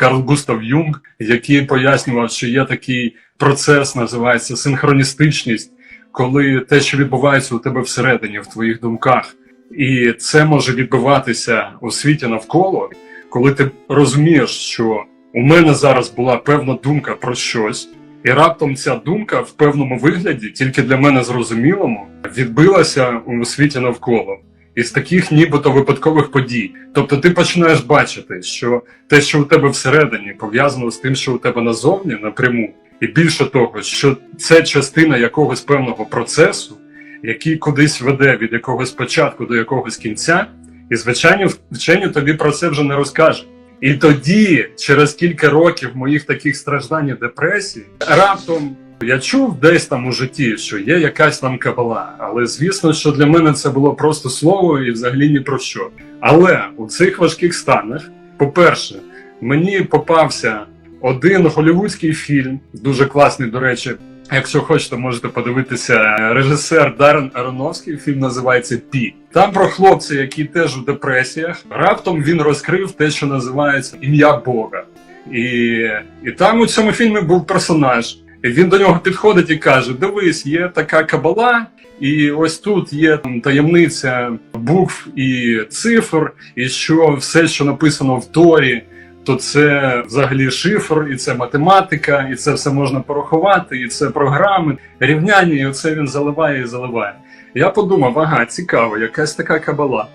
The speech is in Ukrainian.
Карл Густав Юнг, який пояснював, що є такий процес, називається синхроністичність, коли те, що відбувається у тебе всередині, в твоїх думках, і це може відбуватися у світі навколо, коли ти розумієш, що у мене зараз була певна думка про щось, і раптом ця думка в певному вигляді, тільки для мене зрозумілому, відбилася у світі навколо. Із таких нібито випадкових подій. Тобто ти починаєш бачити, що те, що у тебе всередині, пов'язано з тим, що у тебе назовні напряму, і більше того, що це частина якогось певного процесу, який кудись веде від якогось початку до якогось кінця, і звичайно, вчені тобі про це вже не розкажуть. І тоді, через кілька років моїх таких страждань і депресій, раптом я чув десь там у житті, що є якась там кабала. Але звісно, що для мене це було просто слово і взагалі ні про що. Але у цих важких станах, по-перше, мені попався один голівудський фільм, дуже класний, до речі. Якщо хочете, можете подивитися режисер Даррен Аронофський. Фільм називається Пі. Там про хлопця, який теж у депресіях. Раптом він розкрив те, що називається ім'я Бога. І, і там у цьому фільмі був персонаж. Він до нього підходить і каже: Дивись, є така кабала, і ось тут є там, таємниця букв і цифр, і що все, що написано в Торі, то це взагалі шифр, і це математика, і це все можна порахувати, і це програми, рівняння, і оце він заливає і заливає. Я подумав, ага, цікаво, якась така кабала.